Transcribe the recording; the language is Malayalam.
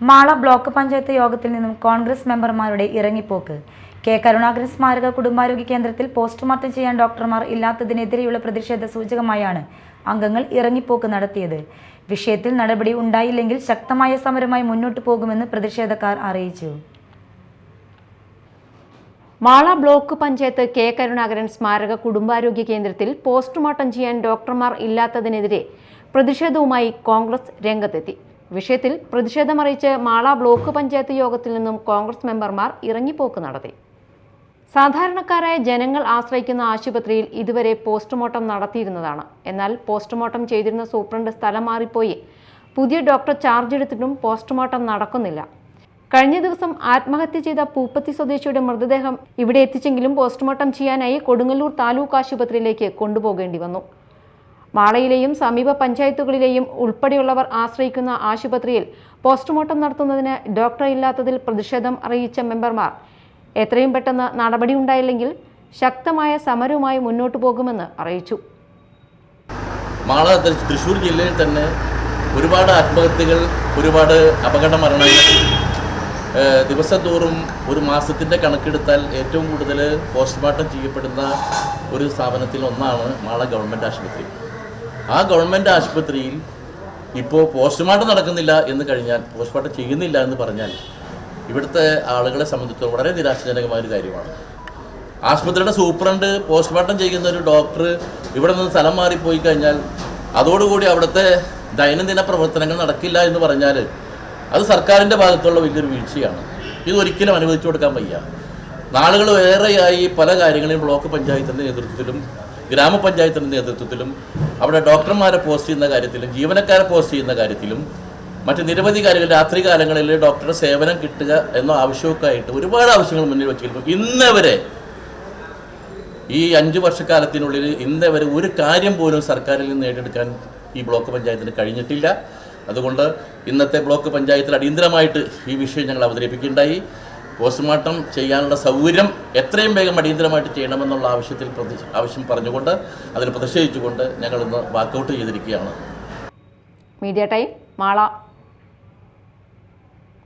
മാള ബ്ലോക്ക് പഞ്ചായത്ത് യോഗത്തിൽ നിന്നും കോൺഗ്രസ് മെമ്പർമാരുടെ ഇറങ്ങിപ്പോക്ക്. കെ കരുണാകരൻ സ്മാരക കുടുംബാരോഗ്യ കേന്ദ്രത്തിൽ പോസ്റ്റ്മോർട്ടം ചെയ്യാൻ ഡോക്ടർമാർ ഇല്ലാത്തതിനെതിരെയുള്ള പ്രതിഷേധ സൂചകമായാണ് അംഗങ്ങൾ ഇറങ്ങിപ്പോക്ക് നടത്തിയത്. വിഷയത്തിൽ നടപടി ഉണ്ടായില്ലെങ്കിൽ ശക്തമായ സമരമായി മുന്നോട്ടു പോകുമെന്ന് പ്രതിഷേധക്കാർ അറിയിച്ചു. മാള ബ്ലോക്ക് പഞ്ചായത്ത് കെ കരുണാകരൻ സ്മാരക കുടുംബാരോഗ്യ കേന്ദ്രത്തിൽ പോസ്റ്റ്മോർട്ടം ചെയ്യാൻ ഡോക്ടർമാർ ഇല്ലാത്തതിനെതിരെ പ്രതിഷേധവുമായി കോൺഗ്രസ് രംഗത്തെത്തി. വിഷയത്തിൽ പ്രതിഷേധമറിയിച്ച് മാള ബ്ലോക്ക് പഞ്ചായത്ത് യോഗത്തിൽ നിന്നും കോൺഗ്രസ് മെമ്പർമാർ ഇറങ്ങിപ്പോക്ക് നടത്തി. സാധാരണക്കാരായ ജനങ്ങൾ ആശ്രയിക്കുന്ന ആശുപത്രിയിൽ ഇതുവരെ പോസ്റ്റ്മോർട്ടം നടത്തിയിരുന്നതാണ്. എന്നാൽ പോസ്റ്റ്മോർട്ടം ചെയ്തിരുന്ന സൂപ്രണ്ട് സ്ഥലം മാറിപ്പോയി. പുതിയ ഡോക്ടർ ചാർജ് എടുത്തിട്ടും പോസ്റ്റ്മോർട്ടം നടക്കുന്നില്ല. കഴിഞ്ഞ ദിവസം ആത്മഹത്യ ചെയ്ത പൂപ്പത്തി സ്വദേശിയുടെ മൃതദേഹം ഇവിടെ എത്തിച്ചെങ്കിലും പോസ്റ്റ്മോർട്ടം ചെയ്യാനായി കൊടുങ്ങല്ലൂർ താലൂക്ക് ആശുപത്രിയിലേക്ക് കൊണ്ടുപോകേണ്ടി വന്നു. മാളയിലെയും സമീപ പഞ്ചായത്തുകളിലെയും ഉൾപ്പെടെയുള്ളവർ ആശ്രയിക്കുന്ന ആശുപത്രിയിൽ പോസ്റ്റ്മോർട്ടം നടത്തുന്നതിന് ഡോക്ടർ ഇല്ലാത്തതിൽ പ്രതിഷേധം അറിയിച്ച മെമ്പർമാർ. എത്രയും പെട്ടെന്ന് നടപടി ഉണ്ടായില്ലെങ്കിൽ ശക്തമായ സമരവുമായി മുന്നോട്ടു പോകുമെന്ന് അറിയിച്ചു. മാള തൃശൂർ ജില്ലയിൽ തന്നെ ഒരുപാട് ആത്മഹത്യകൾ ഒരുപാട് അപകട മരണങ്ങൾ ദിവസത്തോറും ഒരു മാസത്തിന്റെ കണക്കെടുത്താൽ ഏറ്റവും കൂടുതൽ പോസ്റ്റ്മോർട്ടം ചെയ്യപ്പെടുന്ന ഒരു സ്ഥാപനത്തിൽ ഒന്നാണ് മാള ഗവൺമെന്റ് ആശുപത്രി. ആ ഗവൺമെന്റ് ആശുപത്രിയിൽ ഇപ്പോൾ പോസ്റ്റ്മോർട്ടം നടക്കുന്നില്ല എന്ന് കഴിഞ്ഞാൽ പോസ്റ്റ്മോർട്ടം ചെയ്യുന്നില്ല എന്ന് പറഞ്ഞാൽ ഇവിടുത്തെ ആളുകളെ സംബന്ധിച്ച് വളരെ നിരാശാജനകമായ ഒരു കാര്യമാണ്. ആശുപത്രിയുടെ സൂപ്രണ്ട് പോസ്റ്റ്മോർട്ടം ചെയ്യുന്ന ഒരു ഡോക്ടർ ഇവിടെ നിന്ന് സ്ഥലം മാറിപ്പോയി കഴിഞ്ഞാൽ അതോടുകൂടി അവിടുത്തെ ദൈനംദിന പ്രവർത്തനങ്ങൾ നടക്കില്ല എന്ന് പറഞ്ഞാൽ അത് സർക്കാരിന്റെ ഭാഗത്തുള്ള വലിയൊരു വീഴ്ചയാണ്. ഇത് ഒരിക്കലും അനുവദിച്ചു കൊടുക്കാൻ വയ്യ. നാളുകൾ ഏറെയായി പല കാര്യങ്ങളും ബ്ലോക്ക് പഞ്ചായത്തിന്റെ നേതൃത്വത്തിലും ഗ്രാമപഞ്ചായത്തിന്റെ നേതൃത്വത്തിലും അവിടെ ഡോക്ടർമാരെ പോസ്റ്റ് ചെയ്യുന്ന കാര്യത്തിലും ജീവനക്കാരെ പോസ്റ്റ് ചെയ്യുന്ന കാര്യത്തിലും മറ്റ് നിരവധി കാര്യങ്ങൾ രാത്രി കാലങ്ങളിൽ ഡോക്ടറുടെ സേവനം കിട്ടുക എന്ന ആവശ്യമൊക്കെ ആയിട്ട് ഒരുപാട് ആവശ്യങ്ങൾ മുന്നിൽ വെച്ചിരുന്നു ഇന്നവരെ ഈ അഞ്ച് വർഷക്കാലത്തിനുള്ളിൽ ഇന്നവരെ ഒരു കാര്യം പോലും സർക്കാരിൽ നിന്ന് നേടിയെടുക്കാൻ ഈ ബ്ലോക്ക് പഞ്ചായത്തിന് കഴിഞ്ഞിട്ടില്ല. അതുകൊണ്ട് ഇന്നത്തെ ബ്ലോക്ക് പഞ്ചായത്തിൽ അടിയന്തരമായിട്ട് ഈ വിഷയം ഞങ്ങൾ അവതരിപ്പിക്കുകയുണ്ടായി. പോസ്റ്റ്മോർട്ടം ചെയ്യാനുള്ള സൗകര്യം എത്രയും വേഗം അടിയന്തരമായിട്ട് ചെയ്യണമെന്നുള്ള ആവശ്യത്തിൽ ആവശ്യം പറഞ്ഞുകൊണ്ട് അതിൽ പ്രതിഷേധിച്ചുകൊണ്ട് ഞങ്ങളിന്ന് വാക്കൗട്ട് ചെയ്തിരിക്കുകയാണ്. Media time Mala.